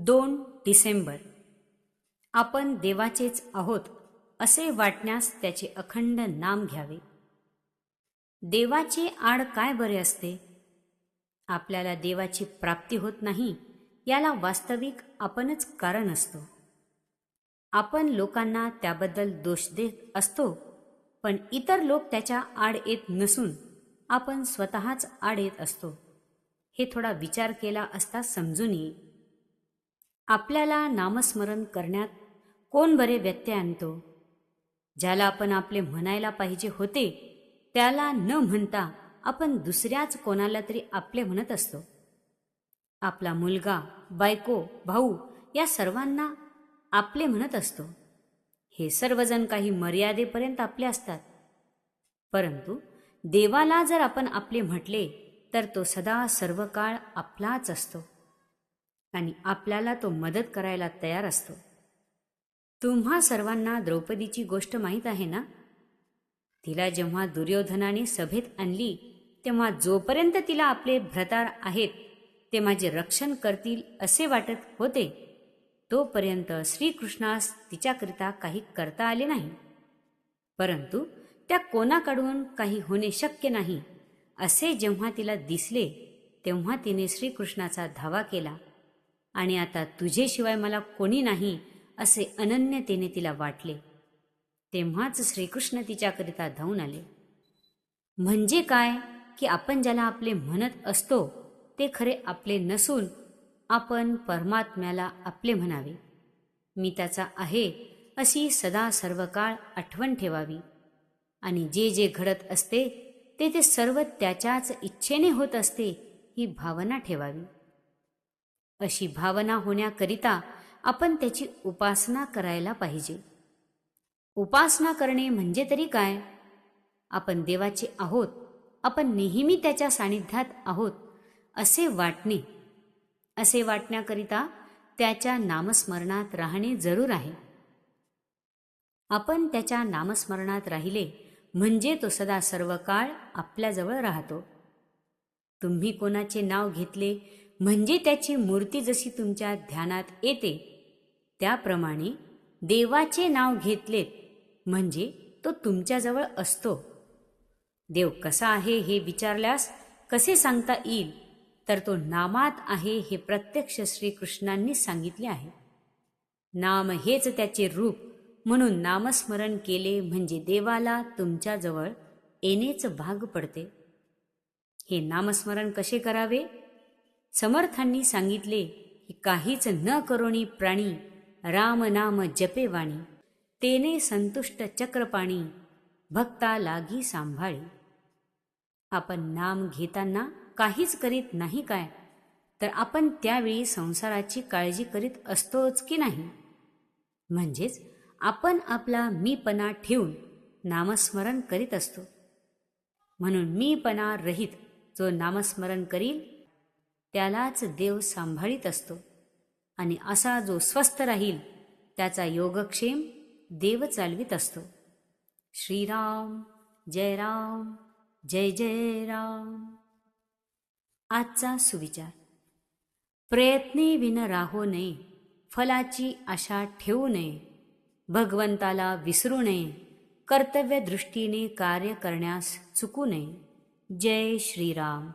दोन डिसेंबर. आपण देवाचेच आहोत असे वाटण्यास त्याचे अखंड नाम घ्यावे. देवाची आड काय बरे असते? आपल्याला देवाची प्राप्ती होत नाही याला वास्तविक आपणच कारण असतो. आपण लोकांना त्याबद्दल दोष देत असतो पण इतर लोक त्याच्या आड येत नसून आपण स्वतःच आड येत असतो. हे थोडा विचार केला असता समजून येईल. आपल्याला नामस्मरण करण्यात कोण बरे व्यत्यय आणतो? ज्याला आपण आपले म्हणायला पाहिजे होते त्याला न म्हणता आपण दुसऱ्याच कोणाला तरी आपले म्हणत असतो. आपला मुलगा बायको भाऊ या सर्वांना आपले म्हणत असतो. हे सर्वजण काही मर्यादेपर्यंत आपले असतात. परंतु देवाला जर आपण आपले म्हटले तर तो सदा सर्व काळ आपलाच असतो. आणि आपल्याला तो मदत करायला तयार असतो. तुम्हा सर्वांना द्रौपदीची गोष्ट माहीत आहे ना? तिला जेव्हा दुर्योधनाने सभेत आणली तेव्हा जोपर्यंत तिला आपले भ्रतार आहेत ते माझे रक्षण करतील असे वाटत होते तोपर्यंत श्रीकृष्णास तिच्याकरिता काही करता आले नाही. परंतु त्या कोणाकडून काही होणे शक्य नाही असे जेव्हा तिला दिसले तेव्हा तिने श्रीकृष्णाचा धावा केला. आणि आता तुझेशिवाय मला कोणी नाही असे अनन्यतेने तिला वाटले. तेव्हाच श्रीकृष्ण तिच्याकरिता धावून आले. म्हणजे काय की आपण ज्याला आपले म्हणत असतो ते खरे आपले नसून आपण परमात्म्याला आपले म्हणावे. मी त्याचा आहे अशी सदा सर्व काळ आठवण ठेवावी. आणि जे जे घडत असते ते ते सर्व त्याच्याच इच्छेने होत असते ही भावना ठेवावी. अशी भावना होण्याकरिता आपण त्याची उपासना करायला पाहिजे. उपासना करणे म्हणजे तरी काय? आपण देवाचे आहोत आपण नेहमी त्याच्या सानिध्यात आहोत असे वाटणे. असे वाटण्याकरिता त्याच्या नामस्मरणात राहणे जरूर आहे. आपण त्याच्या नामस्मरणात राहिले म्हणजे तो सदा सर्व काळ आपल्याजवळ राहतो. तुम्ही कोणाचे नाव घेतले म्हणजे त्याची मूर्ती जशी तुमच्या ध्यानात येते त्याप्रमाणे देवाचे नाव घेतलेत म्हणजे तो तुमच्याजवळ असतो. देव कसा आहे हे विचारल्यास कसे सांगता येईल? तर तो नामात आहे हे प्रत्यक्ष श्रीकृष्णांनी सांगितले आहे. नाम हेच त्याचे रूप म्हणून नामस्मरण केले म्हणजे देवाला तुमच्याजवळ येणेच भाग पडते. हे नामस्मरण कसे करावे? समर्थांनी सांगितले की काहीच न करोणी प्राणी राम नाम जपे वाणी तेने संतुष्ट चक्रपाणी भक्ता लागी सांभाळी. आपण नाम घेताना काहीच करीत नाही काय तर आपण त्यावेळी संसाराची काळजी करीत असतोच की नाही? म्हणजेच आपण आपला मीपणा ठेवून नामस्मरण करीत असतो. म्हणून मीपणा रहित जो नामस्मरण करील त्यालाच देव सांभाळीत असतो. आणि असा जो स्वस्थ राहील त्याचा योगक्षेम देव चालवित असतो. श्रीराम जय राम जय जय राम. आजचा सुविचार. प्रयत्ने विन राहो नये फलाची आशा ठेवू नये भगवंताला विसरू नये कर्तव्य दृष्टीने कार्य करण्यास चुकू नये. जय श्रीराम.